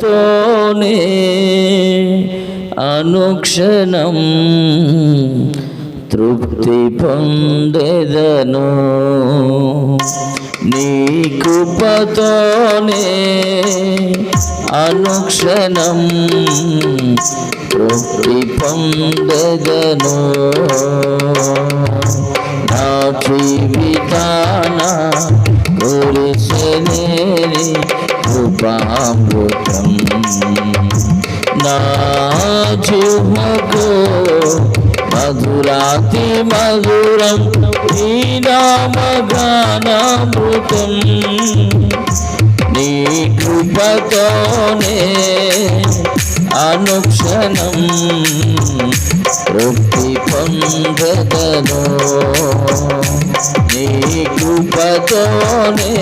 తోనే అనుక్షణం తృప్తి పొందెదను నీ కృపతోనే అనుక్షణం తృప్తి పొందెదను నా జీవితాన కురిసెనేని కృపామృతం నా మధురాతి మధురం ఈ నీ కృపతోనే అనుక్షణం తృప్తి పొందదను నీ కృపతోనే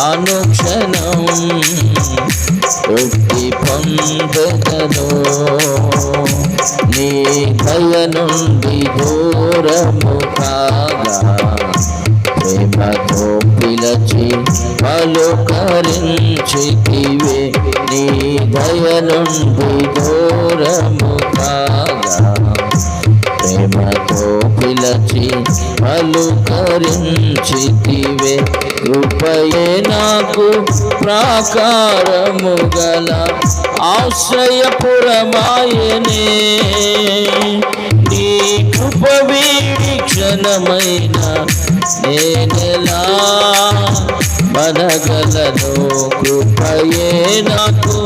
అనుక్షణం తృప్తి పొందదను నీ భయ నుండి దూరము కాగా ప్రేమతో పిలచి పలుకరించితివే. నీ దయ నుండి దూరము కాగా ప్రేమతో పిలచి పలుకరించితివే కృపయే నాకు ప్రాకారము గల ఆశ్రయపురమాయనే. నీ కృప వీక్షణమైన నేనెలా మనగలను కృపయే నాకు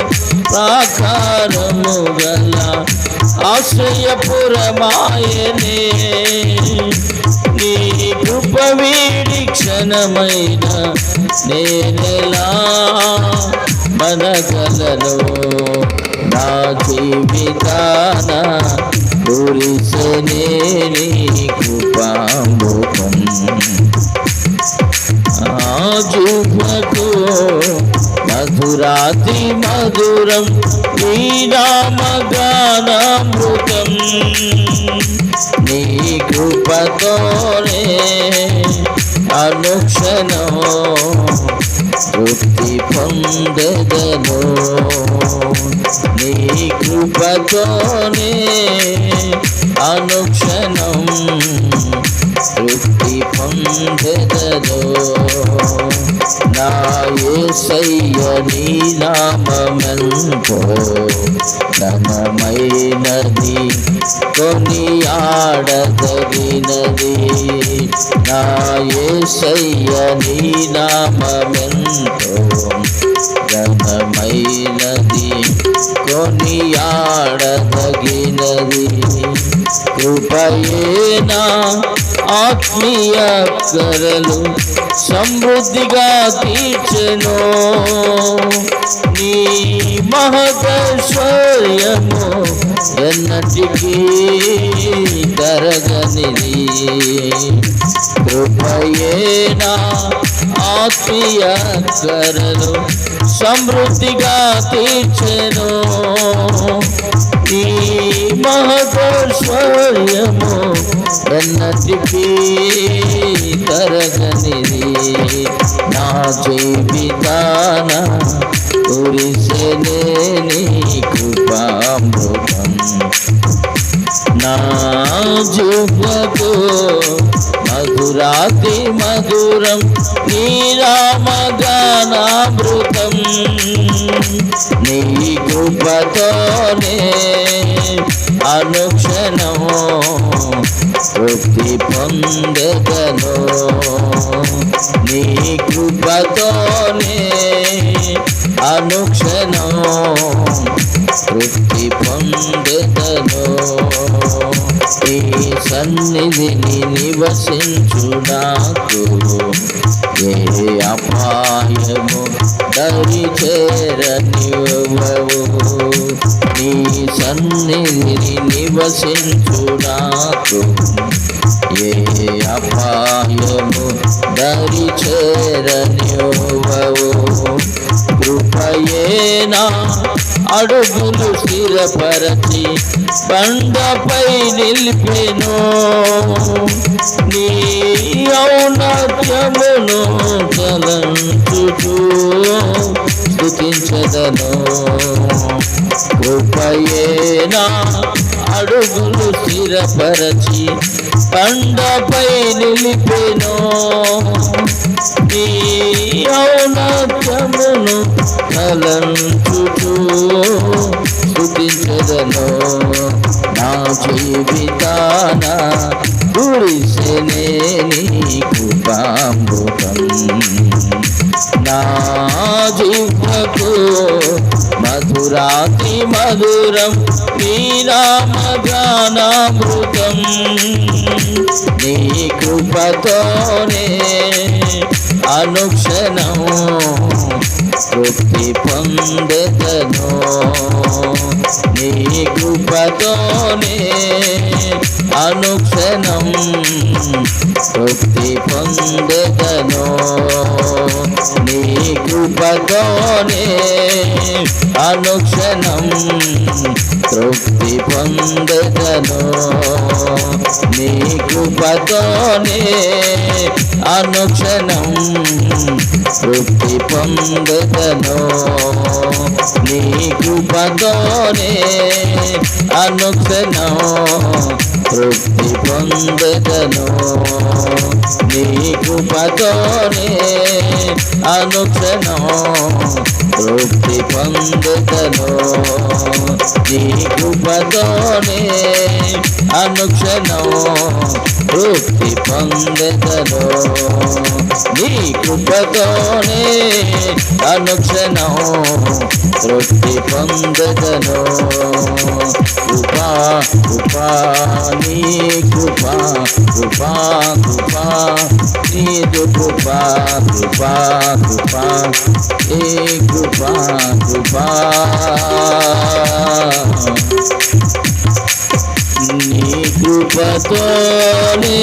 ప్రాకారము గల ఆశ్రయపురమాయనే. నీ కృప వీడి క్షణమైన నేనెలా మనగలను? నా జీవితాన కురిసెనే నీ కృపాముఖం ఆజుభకు మధురాతి మధురం శ్రీరామగానామృతం నీ కృపతోనే అనుక్షణం తృప్తి పొందదను. నీ కృపతోనే అనుక్షణం తృప్తి పొందెదను. యేసయ్య నీ నామమెంతో ఘనమైనది కొనియాడదగినది. నా యేసయ్య నీ నామమెంతో ఘనమైనది కొనియాడదగినది. కృపయేనా ఆత్మీయ కరలు సమృద్ధిగా తీర్చెను నీ మహదైశ్వర్యము ఎన్నటికీ తరగనిది కృపయేనా ఆత్మీయ కరలు సమృద్ధిగా తీర్చెను. ఈ మహదైశ్వర్యము ఎన్నటికీ తరగనిది నా జీవితాన కురిసెనే కృపామృతం. నా జీవతో మధురాతి మధురం నీరామగానామృతం నీ కృపతోనే అనుక్షణము తృప్తి పొందగను నీ కృపతోనే అనుక్షణం తృప్తి పొందగను నీ సన్నిధిని నివసించుడాకు ఏ అపాయము దరి చేరనివ్వవు. నీ సన్నిధిని నివసించుడాకు ఏ అపాయము దరి చేరనివ్వవు. కృపయేనా అడుగులు స్థిరపరచి బండపై నిలిపెను. నీ ఔన్నత్యమును తలంచుచు స్థుతించదను కృపయేనా? అడుగులు స్థిరపరచి పండపై నిలిపెను. నీ ఔనత్యమును తలంచుచూ. మధురం నీరామగానామృతం నీ కృపతోనే అనుక్షణం తృప్తి పొందతను నీ కృపతోనే అనుక్షణం తృప్తి పొందతను నీ కృపతోనే అనుక్షణం తృప్తి పొందెదను నీ కృపతోనే అనుక్షణం. తృప్తి పొందెదను నీ కృపతోనే అనుక్షణం. తృప్తి పొందెదను నీ కృపతోనే అనుక్షణం. తృప్తి పొందెదను నీ కృపతోనే అనుక్షణం తృప్తి పొందెదను నీ కృపతోనే అనుక్షణం తృప్తి పొందెదను కృపా కృపా నీ కృపా కృపా కృపా నీదు కృపా కృపా కృపా ఏ కృపా కృపా. నీ కృపతోనే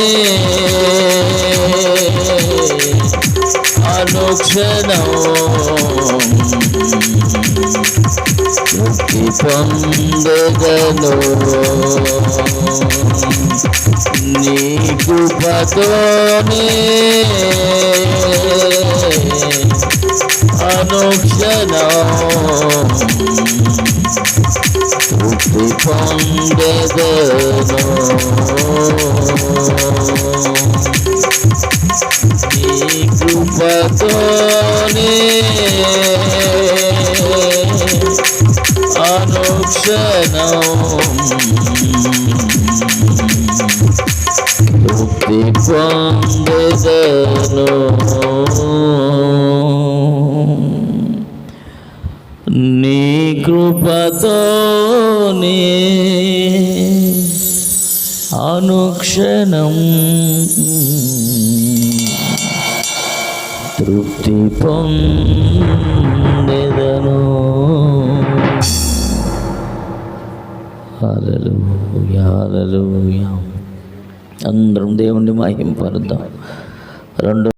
అనుక్షణం ముక్తి పొందగను నీ కృపతోనే అనుక్షణం কৃপতনে অনুক্ষণ মুক্তি পন্দ నీ కృపతో అనుక్షణం. తృప్తి పొందెదను. హాలలు హల్లెలూయా. అందరం దేవుణ్ణి మహింపరుద్దాం. రెండు